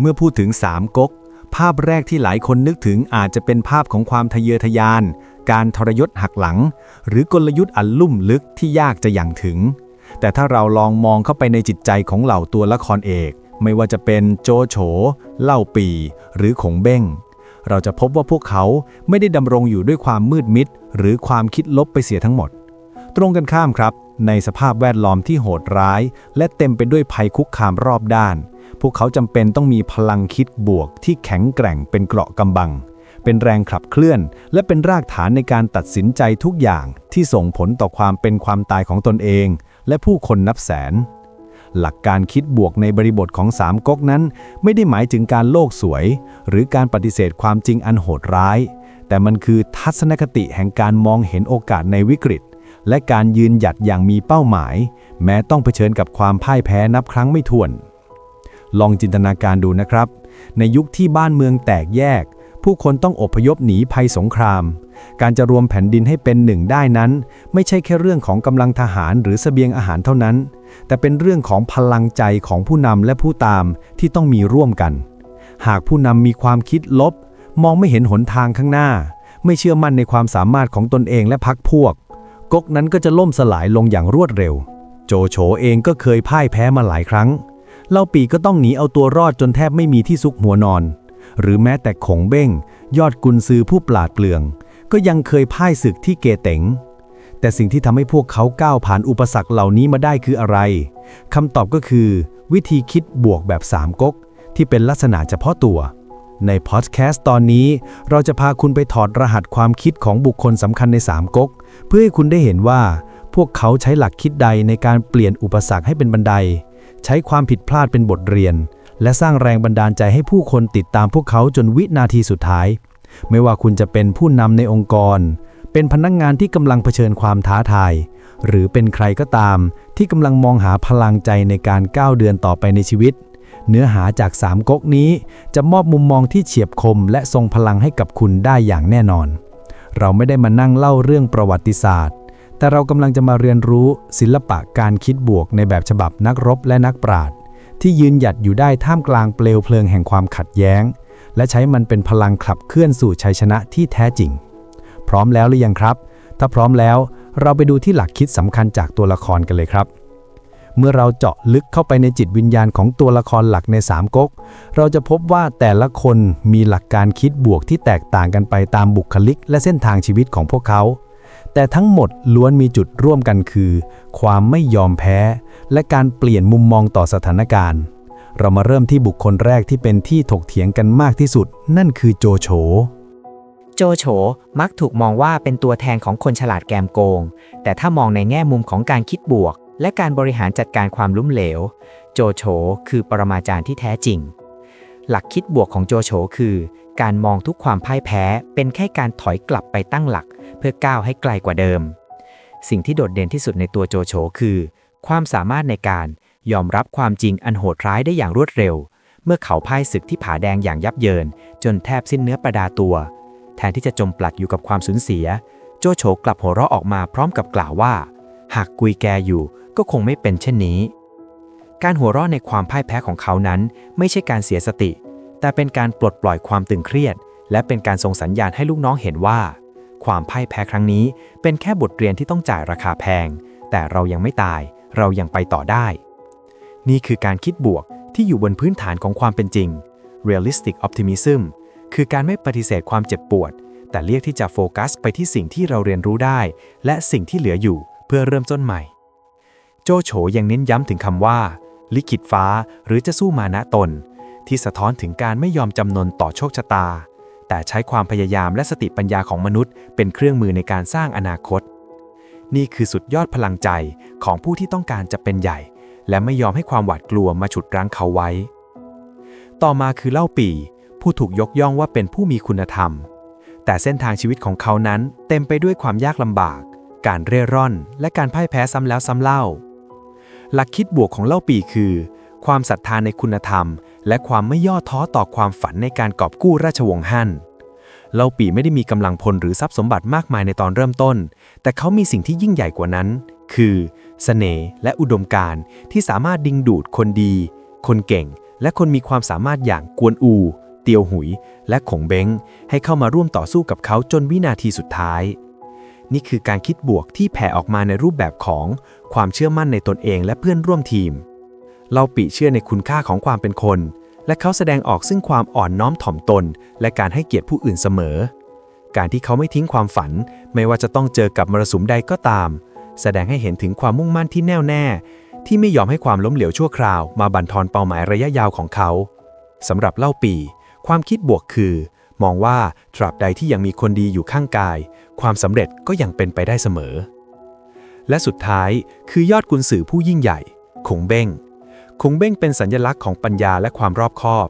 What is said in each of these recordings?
เมื่อพูดถึงสามก๊ก ภาพแรกที่หลายคนนึกถึงอาจจะเป็นภาพของความทะเยอทะยาน การทรยศหักหลัง หรือกลยุทธ์อันลุ่มลึกที่ยากจะอย่างถึง แต่ถ้าเราลองมองเข้าไปในจิตใจของเหล่าตัวละครเอก ไม่ว่าจะเป็นโจโฉ เล่าปี หรือขงเบ้ง เราจะพบว่าพวกเขาไม่ได้ดำรงอยู่ด้วยความมืดมิด หรือความคิดลบไปเสียทั้งหมด ตรงกันข้ามครับในสภาพแวดล้อมที่โหดร้าย และเต็มไปด้วยภัยคุกคามรอบด้าน พวกเขาจำเป็นต้องมีพลังคิดบวกที่แข็งแกร่งเป็นเกราะกำบัง เป็นแรงขับเคลื่อน และเป็นรากฐานในการตัดสินใจทุกอย่างที่ส่งผลต่อความเป็นความตายของตนเอง และผู้คนนับแสน หลักการคิดบวกในบริบทของสามก๊กนั้น ไม่ได้หมายถึงการโลกสวย หรือการปฏิเสธความจริงอันโหดร้าย แต่มันคือทัศนคติแห่งการมองเห็นโอกาสในวิกฤตและการยืนหยัดอย่างมีเป้าหมาย แม้ต้องเผชิญกับความพ่ายแพ้นับครั้งไม่ถ้วน ลองจินตนาการดูนะครับ ในยุคที่บ้านเมืองแตกแยก ผู้คนต้องอพยพหนีภัยสงคราม การจะรวมแผ่นดินให้เป็นหนึ่งได้นั้น ไม่ใช่แค่เรื่องของกำลังทหารหรือเสบียงอาหารเท่านั้น แต่เป็นเรื่องของพลังใจของผู้นำและผู้ตามที่ต้องมีร่วมกัน หากผู้นำมีความคิดลบ มองไม่เห็นหนทางข้างหน้า ไม่เชื่อมั่นในความสามารถของตนเองและพรรคพวกก๊กนั้นก็จะล่มสลายลงอย่างรวดเร็ว โจโฉเองก็เคยพ่ายแพ้มาหลายครั้ง เล่าปีก็ต้องหนีเอาตัวรอดจนแทบไม่มีที่ซุกหัวนอน หรือแม้แต่ขงเบ้ง ยอดกุนซือผู้ปราดเปลือง ก็ยังเคยพ่ายศึกที่เกเต๋งแต่สิ่งที่ทำให้พวกเขาก้าวผ่านอุปสรรคเหล่านี้มาได้คืออะไรคำตอบก็คือ วิธีคิดบวกแบบสามก๊กที่เป็นลักษณะเฉพาะตัว ในพอดแคสต์ตอนนี้ เราจะพาคุณไปถอดรหัสความคิดของบุคคลสำคัญในสามก๊กเพื่อให้คุณได้เห็นว่า พวกเขาใช้หลักคิดใดในการเปลี่ยนอุปสรรคให้เป็นบันได ใช้ความผิดพลาดเป็นบทเรียน และสร้างแรงบันดาลใจให้ผู้คนติดตามพวกเขาจนวินาทีสุดท้าย ไม่ว่าคุณจะเป็นผู้นำในองค์กร เป็นพนักงงานที่กำลังเผชิญความท้าทาย หรือเป็นใครก็ตาม ที่กำลังมองหาพลังใจในการก้าวเดือนต่อไปในชีวิต เนื้อหาจากสามก๊กนี้ จะมอบมุมมองที่เฉียบคม และทรงพลังให้กับคุณได้อย่างแน่นอน เราไม่ได้มานั่งเล่าเรื่องประวัติศาสตร์ แต่เรากำลังจะมาเรียนรู้ศิลปะการคิดบวกในแบบฉบับนักรบและนักปราชญ์ที่ยืนหยัดอยู่ได้ท่ามกลางเปลวเพลิงแห่งความขัดแย้ง และใช้มันเป็นพลังขับเคลื่อนสู่ชัยชนะที่แท้จริง พร้อมแล้วหรือยังครับ ถ้าพร้อมแล้วเราไปดูที่หลักคิดสำคัญจากตัวละครกันเลยครับ เมื่อเราเจาะลึกเข้าไปในจิตวิญญาณของตัวละครหลักในสามก๊ก เราจะพบว่าแต่ละคนมีหลักการคิดบวกที่แตกต่างกันไปตามบุคลิก และเส้นทางชีวิตของพวกเขา แต่ทั้งหมดล้วนมีจุดร่วมกันคือ ความไม่ยอมแพ้ และการเปลี่ยนมุมมองต่อสถานการณ์ เรามาเริ่มที่บุคคลแรกที่เป็นที่ถกเถียงกันมากที่สุด นั่นคือโจโฉโจโฉมักถูกมองว่าเป็นตัวแทนของคนฉลาดแกมโกง แต่ถ้ามองในแง่มุมของการคิดบวก และการบริหารจัดการความล้มเหลว โจโฉคือปรมาจารย์ที่แท้จริง หลักคิดบวกของโจโฉคือ การมองทุกความพ่ายแพ้ เป็นแค่การถอยกลับไปตั้งหลัก เพื่อก้าวให้ไกลกว่าเดิม สิ่งที่โดดเด่นที่สุดในตัวโจโฉคือ ความสามารถในการยอมรับความจริงอันโหดร้ายได้อย่างรวดเร็ว เมื่อเขาพ่ายศึกที่ผาแดงอย่างยับเยิน จนแทบสิ้นเนื้อประดาตัว แทนที่จะจมปลักอยู่กับความสูญเสีย โจโฉกลับหัวเราะออกมาพร้อมกับกล่าวว่า หากกุยแกอยู่ก็คงไม่เป็นเช่นนี้ การหัวเราะในความพ่ายแพ้ของเขานั้น ไม่ใช่การเสียสติ แต่เป็นการปลดปล่อยความตึงเครียด และเป็นการส่งสัญญาณให้ลูกน้องเห็นว่า ความพ่ายแพ้ครั้งนี้ เป็นแค่บทเรียนที่ต้องจ่ายราคาแพง แต่เรายังไม่ตาย เรายังไปต่อได้ นี่คือการคิดบวกที่อยู่บนพื้นฐานของความเป็นจริง realistic optimism คือการไม่ปฏิเสธความเจ็บปวด แต่เรียกที่จะโฟกัสไปที่สิ่งที่เราเรียนรู้ได้ และสิ่งที่เหลืออยู่เพื่อเริ่มต้นใหม่ โจโฉยังเน้นย้ำถึงคำว่า ลิขิตฟ้าหรือจะสู้มานะตน ที่สะท้อนถึงการไม่ยอมจำนนต่อโชคชะตา แต่ใช้ความพยายามและสติปัญญาของมนุษย์ เป็นเครื่องมือในการสร้างอนาคต นี่คือสุดยอดพลังใจของผู้ที่ต้องการจะเป็นใหญ่ และไม่ยอมให้ความหวาดกลัวมาฉุดรั้งเขาไว้ ต่อมาคือเล่าปี ผู้ถูกยกย่องว่าเป็นผู้มีคุณธรรม แต่เส้นทางชีวิตของเขานั้นเต็มไปด้วยความยากลำบาก การเร่ร่อน และการพ่ายแพ้ซ้ำแล้วซ้ำเล่าหลักคิดบวกของเล่าปีคือ ความศรัทธาในคุณธรรม และความไม่ย่อท้อต่อความฝันในการกอบกู้ราชวงศ์ฮั่นเล่าปีไม่ได้มีกำลังพลหรือทรัพย์สมบัติมากมายในตอนเริ่มต้น แต่เขามีสิ่งที่ยิ่งใหญ่กว่านั้น คือเสน่ห์และอุดมการณ์ที่สามารถดึงดูดคนดี คนเก่ง และคนมีความสามารถอย่างกวนอู เตียวหุย และขงเบงให้เข้ามาร่วมต่อสู้กับเขาจนวินาทีสุดท้าย นี่คือการคิดบวกที่แผ่ออกมาในรูปแบบของความเชื่อมั่นในตนเองและเพื่อนร่วมทีม เราปีเชื่อในคุณค่าของความเป็นคน และเขาแสดงออกซึ่งความอ่อนน้อมถ่อมตน และการให้เกียรติผู้อื่นเสมอ การที่เขาไม่ทิ้งความฝัน ไม่ว่าจะต้องเจอกับมรสุมใดก็ตาม แสดงให้เห็นถึงความมุ่งมั่นที่แน่วแน่ ที่ไม่ยอมให้ความล้มเหลวชั่วคราว มาบั่นทอนเป้าหมายระยะยาวของเขาสำหรับเล่าปี ความคิดบวกคือ มองว่าตราบใดที่ยังมีคนดีอยู่ข้างกาย ความสำเร็จก็ยังเป็นไปได้เสมอ และสุดท้ายคือยอดกุนสือผู้ยิ่งใหญ่ คงเบ้ง คงเบ้งเป็นสัญลักษณ์ของปัญญาและความรอบคอบ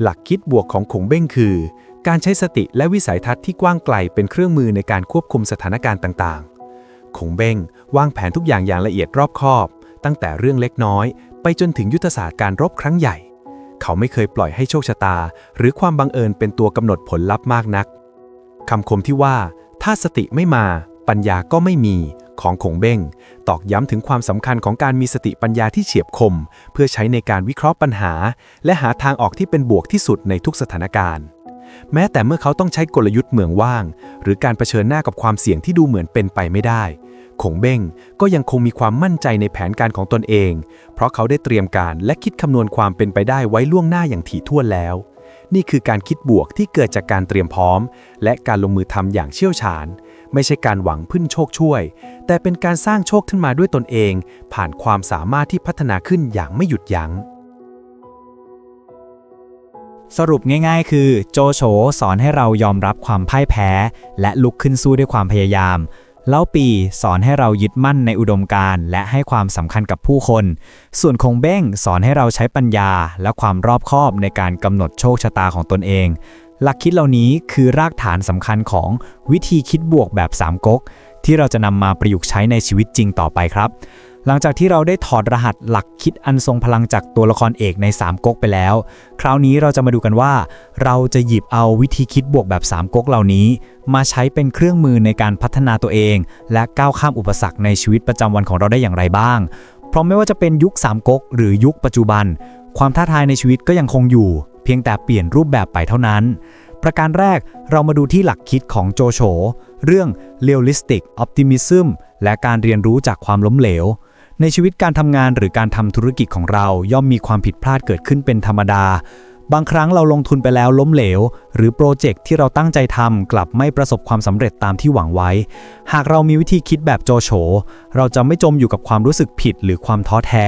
หลักคิดบวกของคงเบ้งคือ การใช้สติและวิสัยทัศน์ที่กว้างไกลเป็นเครื่องมือในการควบคุมสถานการณ์ต่างๆคงเบ้งวางแผนทุกอย่างอย่างละเอียดรอบคอบ ตั้งแต่เรื่องเล็กน้อย ไปจนถึงยุทธศาสตร์การรบครั้งใหญ่ เขาไม่เคยปล่อยให้โชคชะตา หรือความบังเอิญเป็นตัวกำหนดผลลัพธ์มากนักคำคมที่ว่า ถ้าสติไม่มา ปัญญาก็ไม่มีของคงเบ้ง ตอกย้ำถึงความสำคัญของการมีสติปัญญาที่เฉียบคม เพื่อใช้ในการวิเคราะห์ปัญหา และหาทางออกที่เป็นบวกที่สุดในทุกสถานการณ์ แม้แต่เมื่อเขาต้องใช้กลยุทธ์เหมืองว่าง หรือการรเผชิญหน้ากับความเสี่ยงที่ดูเหมือนเป็นไปไม่ได้คงเบ้งก็ยังคงมีความมั่นใจในแผนการของตนเอง เพราะเขาได้เตรียมการและคิดคำนวณความเป็นไปได้ไว้ล่วงหน้าอย่างถี่ถ้วนแล้ว นี่คือการคิดบวกที่เกิดจากการเตรียมพร้อม และการลงมือทำอย่างเชี่ยวชาญ ไม่ใช่การหวังพึ่งโชคช่วย แต่เป็นการสร้างโชคขึ้นมาด้วยตนเอง ผ่านความสามารถที่พัฒนาขึ้นอย่างไม่หยุดยัง้ง สรุปง่ายๆ คือ โจโฉสอนให้เรายอมรับความพ่ายแพ้ และลุกขึ้นสู้ด้วยความพยายามเล่าปีสอนให้เรายึดมั่นในอุดมการณ์และให้ความสำคัญกับผู้คน ส่วนคงเบ้งสอนให้เราใช้ปัญญาและความรอบคอบในการกำหนดโชคชะตาของตนเอง หลักคิดเหล่านี้คือรากฐานสำคัญของวิธีคิดบวกแบบสามก๊กที่เราจะนำมาประยุกต์ใช้ในชีวิตจริงต่อไปครับ หลังจากที่เราได้ถอดรหัสหลักคิดอันทรงพลังจากตัวละครเอกใน3ก๊กไปแล้ว คราวนี้เราจะมาดูกันว่า เราจะหยิบเอาวิธีคิดบวกแบบ3ก๊กเหล่านี้ มาใช้เป็นเครื่องมือในการพัฒนาตัวเอง และก้าวข้ามอุปสรรคในชีวิตประจำวันของเราได้อย่างไรบ้าง เพราะไม่ว่าจะเป็นยุค3ก๊กหรือยุคปัจจุบัน ความท้าทายในชีวิตก็ยังคงอยู่ เพียงแต่เปลี่ยนรูปแบบไปเท่านั้น ประการแรกเรามาดูที่หลักคิดของโจโฉเรื่อง realistic optimism และการเรียนรู้จากความล้มเหลว ในชีวิตการทำงานหรือการทำธุรกิจของเราย่อมมีความผิดพลาดเกิดขึ้นเป็นธรรมดา บางครั้งเราลงทุนไปแล้วล้มเหลว หรือโปรเจกต์ที่เราตั้งใจทำกลับไม่ประสบความสำเร็จตามที่หวังไว้ หากเรามีวิธีคิดแบบโจโฉเราจะไม่จมอยู่กับความรู้สึกผิดหรือความท้อแท้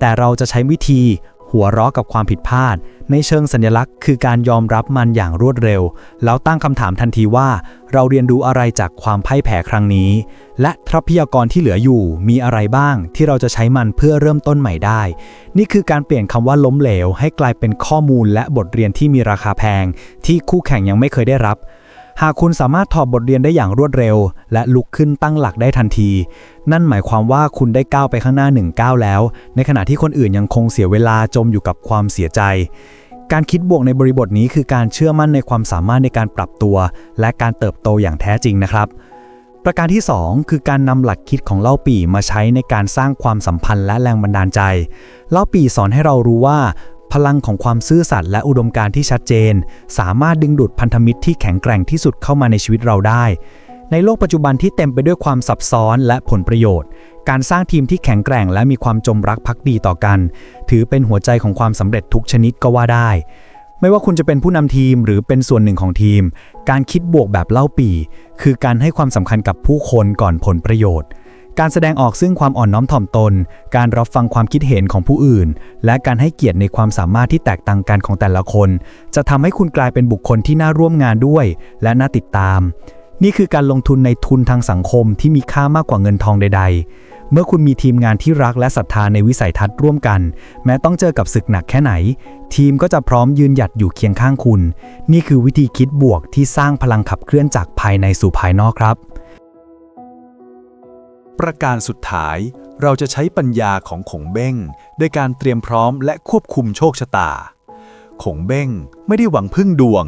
แต่เราจะใช้วิธี หัวเราะกับความผิดพลาด ในเชิงสัญลักษณ์ คือการยอมรับมันอย่างรวดเร็ว แล้วตั้งคำถามทันทีว่า เราเรียนรู้อะไรจากความพ่ายแพ้ครั้งนี้ และทรัพยากรที่เหลืออยู่มีอะไรบ้างที่เราจะใช้มันเพื่อเริ่มต้นใหม่ได้ นี่คือการเปลี่ยนคำว่าล้มเหลว ให้กลายเป็นข้อมูลและบทเรียนที่มีราคาแพง ที่คู่แข่งยังไม่เคยได้รับ หากคุณสามารถถอดบทเรียนได้อย่างรวดเร็ว และลุกขึ้นตั้งหลักได้ทันที นั่นหมายความว่าคุณได้ก้าวไปข้างหน้าหนึ่งก้าวแล้ว ในขณะที่คนอื่นยังคงเสียเวลาจมอยู่กับความเสียใจ การคิดบวกในบริบทนี้คือการเชื่อมั่นในความสามารถในการปรับตัว และการเติบโตอย่างแท้จริงนะครับ ประการที่ 2 คือการนำหลักคิดของเล่าปี่มาใช้ในการสร้างความสัมพันธ์และแรงบันดาลใจ เล่าปี่สอนให้เรารู้ว่า พลังของความซื่อสัตย์และอุดมการณ์ที่ชัดเจน สามารถดึงดูดพันธมิตรที่แข็งแกร่งที่สุดเข้ามาในชีวิตเราได้ ในโลกปัจจุบันที่เต็มไปด้วยความซับซ้อนและผลประโยชน์ การสร้างทีมที่แข็งแกร่ง และมีความจมรักภักดีต่อกัน ถือเป็นหัวใจของความสำเร็จทุกชนิดก็ว่าได้ ไม่ว่าคุณจะเป็นผู้นำทีมหรือเป็นส่วนหนึ่งของทีม การคิดบวกแบบเล่าปี่คือการให้ความสำคัญกับผู้คนก่อนผลประโยชน์ การแสดงออกซึ่งความอ่อนน้อมถ่อมตน การรับฟังความคิดเห็นของผู้อื่น และการให้เกียรติในความสามารถที่แตกต่างกันของแต่ละคน จะทำให้คุณกลายเป็นบุคคลที่น่าร่วมงานด้วย และน่าติดตาม นี่คือการลงทุนในทุนทางสังคมที่มีค่ามากกว่าเงินทองใด ๆ เมื่อคุณมีทีมงานที่รักและศรัทธาในวิสัยทัศน์ร่วมกัน แม้ต้องเจอกับศึกหนักแค่ไหน ทีมก็จะพร้อมยืนหยัดอยู่เคียงข้างคุณ นี่คือวิธีคิดบวกที่สร้างพลังขับเคลื่อนจากภายในสู่ภายนอกครับ ประการสุดท้าย เราจะใช้ปัญญาของขงเบ้งโดยการเตรียมพร้อมและควบคุมโชคชะตา ขงเบ้งไม่ได้หวังพึ่งดวง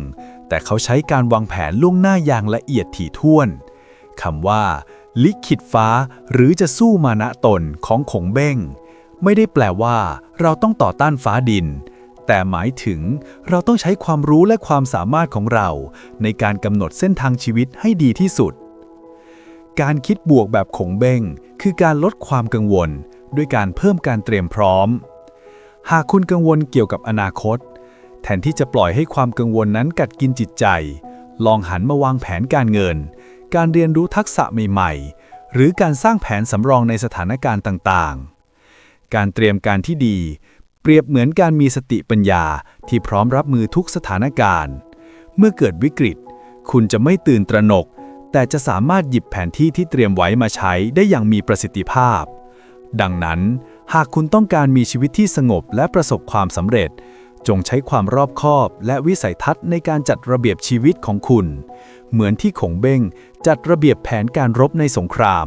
แต่เขาใช้การวางแผนล่วงหน้าอย่างละเอียดถี่ถ้วนคำว่า ลิขิตฟ้าหรือจะสู้มานะตนของขงเบ้ง ไม่ได้แปลว่าเราต้องต่อต้านฟ้าดิน แต่หมายถึงเราต้องใช้ความรู้และความสามารถของเรา ในการกำหนดเส้นทางชีวิตให้ดีที่สุด การคิดบวกแบบขงเบ้ง คือการลดความกังวล ด้วยการเพิ่มการเตรียมพร้อม หากคุณกังวลเกี่ยวกับอนาคต แทนที่จะปล่อยให้ความกังวลนั้นกัดกินจิตใจ ลองหันมาวางแผนการเงิน การเรียนรู้ทักษะใหม่ๆ หรือการสร้างแผนสำรองในสถานการณ์ต่างๆ การเตรียมการที่ดี เปรียบเหมือนการมีสติปัญญาที่พร้อมรับมือทุกสถานการณ์ เมื่อเกิดวิกฤต คุณจะไม่ตื่นตระหนก แต่จะสามารถหยิบแผนที่ที่เตรียมไว้มาใช้ได้อย่างมีประสิทธิภาพ ดังนั้น หากคุณต้องการมีชีวิตที่สงบและประสบความสำเร็จ จงใช้ความรอบคอบและวิสัยทัศน์ในการจัดระเบียบชีวิตของคุณ เหมือนที่ขงเบ้งจัดระเบียบแผนการรบในสงคราม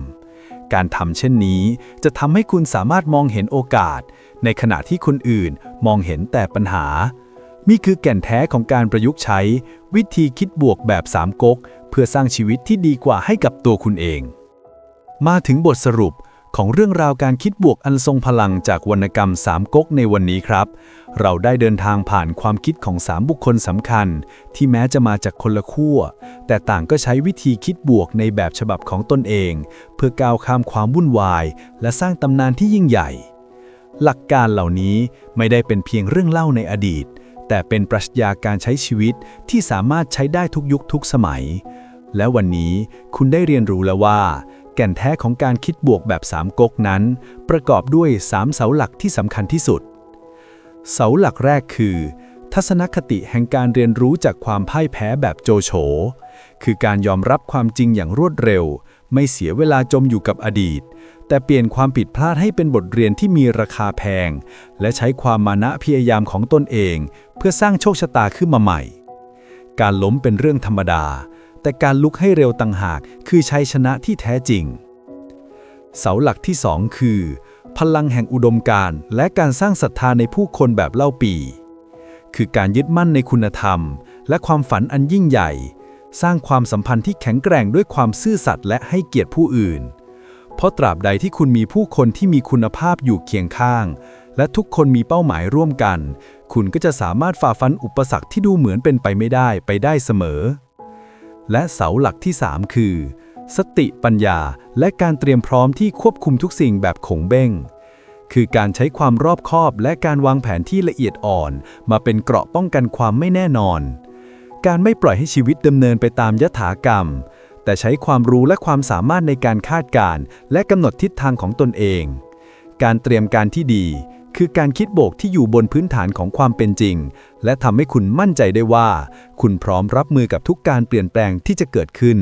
การทำเช่นนี้จะทำให้คุณสามารถมองเห็นโอกาส ในขณะที่คนอื่นมองเห็นแต่ปัญหานี่คือแก่นแท้ของการประยุกต์ใช้ วิธีคิดบวกแบบสามก๊ก เพื่อสร้างชีวิตที่ดีกว่าให้กับตัวคุณเอง มาถึงบทสรุปของเรื่องราวการคิดบวกอันทรงพลังจากวรรณกรรมสามก๊กในวันนี้ครับ เราได้เดินทางผ่านความคิดของสามบุคคลสำคัญ ที่แม้จะมาจากคนละขั้ว แต่ต่างก็ใช้วิธีคิดบวกในแบบฉบับของตนเอง เพื่อก้าวข้ามความวุ่นวาย และสร้างตำนานที่ยิ่งใหญ่ หลักการเหล่านี้ไม่ได้เป็นเพียงเรื่องเล่าในอดีต แต่เป็นปรัชญาการใช้ชีวิตที่สามารถใช้ได้ทุกยุคทุกสมัย และวันนี้คุณได้เรียนรู้แล้วว่า แก่นแท้ของการคิดบวกแบบสามก๊กนั้น ประกอบด้วยสามเสาหลักที่สำคัญที่สุด เสาหลักแรกคือ ทัศนคติแห่งการเรียนรู้จากความพ่ายแพ้แบบโจโฉ คือการยอมรับความจริงอย่างรวดเร็ว ไม่เสียเวลาจมอยู่กับอดีต แต่เปลี่ยนความผิดพลาดให้เป็นบทเรียนที่มีราคาแพง และใช้ความมานะพยายามของตนเอง เพื่อสร้างโชคชะตาขึ้นมาใหม่ การล้มเป็นเรื่องธรรมดา แต่การลุกให้เร็วต่างหากคือชัยชนะที่แท้จริง เสาหลักที่สองคือ พลังแห่งอุดมการณ์และการสร้างศรัทธาในผู้คนแบบเล่าปี คือการยึดมั่นในคุณธรรม และความฝันอันยิ่งใหญ่ สร้างความสัมพันธ์ที่แข็งแกร่งด้วยความซื่อสัตย์และให้เกียรติผู้อื่น เพราะตราบใดที่คุณมีผู้คนที่มีคุณภาพอยู่เคียงข้าง และทุกคนมีเป้าหมายร่วมกัน คุณก็จะสามารถฝ่าฟันอุปสรรคที่ดูเหมือนเป็นไปไม่ได้ไปได้เสมอ และเสาหลักที่ 3 คือ สติปัญญาและการเตรียมพร้อมที่ควบคุมทุกสิ่งแบบขงเบ้งคือการใช้ความรอบคอบและการวางแผนที่ละเอียดอ่อน มาเป็นเกราะป้องกันความไม่แน่นอน การไม่ปล่อยให้ชีวิตดำเนินไปตามยถากรรม แต่ใช้ความรู้และความสามารถในการคาดการณ์และกำหนดทิศทางของตนเอง การเตรียมการที่ดี คือการคิดโบกที่อยู่บนพื้นฐานของความเป็นจริง และทำให้คุณมั่นใจได้ว่า คุณพร้อมรับมือกับทุกการเปลี่ยนแปลงที่จะเกิดขึ้น